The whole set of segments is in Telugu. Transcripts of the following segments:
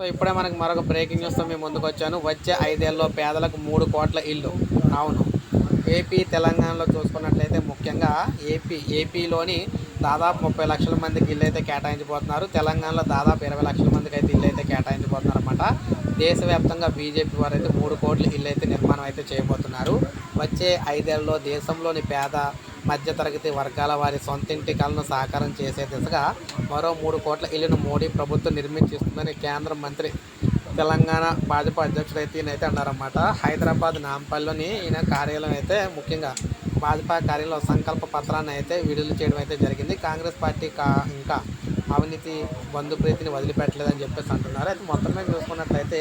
సో ఇప్పుడే మనకు మరొక బ్రేకింగ్ న్యూస్తో మేము ముందుకు వచ్చాను. వచ్చే ఐదేళ్ళలో పేదలకు మూడు కోట్ల ఇల్లు. అవును. ఏపీ తెలంగాణలో చూసుకున్నట్లయితే ముఖ్యంగా ఏపీ ఏపీలోని దాదాపు ముప్పై లక్షల మందికి ఇల్లు అయితే కేటాయించబోతున్నారు. తెలంగాణలో దాదాపు ఇరవై లక్షల మందికి అయితే ఇల్లు అయితే కేటాయించబోతున్నారు అనమాట దేశవ్యాప్తంగా బీజేపీ వారు అయితే మూడు కోట్ల ఇల్లు అయితే నిర్మాణం అయితే చేయబోతున్నారు. వచ్చే ఐదేళ్ళలో దేశంలోని పేద మధ్యతరగతి వర్గాల వారి సొంతింటి కలను సాకారం చేసే దిశగా మరో మూడు కోట్ల ఇల్లును మోడీ ప్రభుత్వం నిర్మించిస్తుందని కేంద్ర మంత్రి తెలంగాణ భాజపా అధ్యక్షుడు అయితే ఈయన అయితే అన్నారన్నమాట. హైదరాబాద్ నాంపల్లిలోని ఈయన కార్యాలయం అయితే ముఖ్యంగా భాజపా కార్యాలయంలో సంకల్ప పత్రాన్ని అయితే విడుదల చేయడం అయితే జరిగింది. కాంగ్రెస్ పార్టీ కా ఇంకా అవినీతి బంధుప్రీతిని వదిలిపెట్టలేదని చెప్పేసి అంటున్నారు. అయితే మొత్తం మీద చూసుకున్నట్లయితే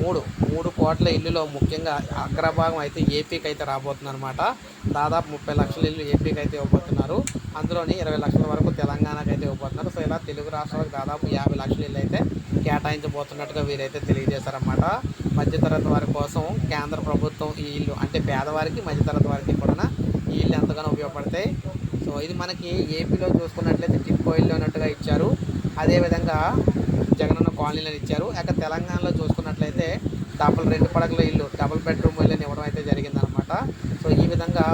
మూడు మూడు కోట్ల ఇల్లులో ముఖ్యంగా అగ్రభాగం అయితే ఏపీకి అయితే రాబోతుంది అనమాట దాదాపు ముప్పై లక్షల ఇల్లు ఏపీకి అయితే ఇవ్వబోతున్నారు. అందులోని ఇరవై లక్షల వరకు తెలంగాణకు అయితే ఇవ్వబోతున్నారు. సో ఇలా తెలుగు రాష్ట్రాలకు దాదాపు యాభై లక్షల ఇల్లు అయితే కేటాయించబోతున్నట్టుగా వీరైతే తెలియజేశారన్నమాట. మధ్యతరగతి వారి కోసం కేంద్ర ప్రభుత్వం ఈ ఇల్లు అంటే పేదవారికి మధ్యతరగతి వారికి కూడా ఈ ఇల్లు ఎంతగానో ఉపయోగపడతాయి. సో ఇది మనకి ఏపీలో చూసుకున్నట్లయితే టిప్ ఇల్లు అన్నట్టుగా ఇచ్చారు. అదేవిధంగా జగనన్న కాలనీలను ఇచ్చారు. అక్కడ తెలంగాణలో చూసుకున్నట్లయితే డబుల్ రెండు పడకల ఇల్లు డబుల్ బెడ్రూమ్ ఇల్లు ఇవ్వడం అయితే జరిగిందనమాట. సో ఈ విధంగా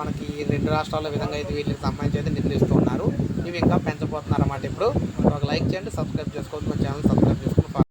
మనకి రెండు రాష్ట్రాల విధంగా అయితే వీళ్ళకి సంబంధించి అయితే నిధులు ఉన్నారు. ఇవి ఇంకా పెంచబోతున్నారు అన్నమాట ఇప్పుడు. ఒక లైక్ చేయండి సబ్స్క్రైబ్ చేసుకోవచ్చు మా ఛానల్ సబ్స్క్రైబ్ చేసుకోండి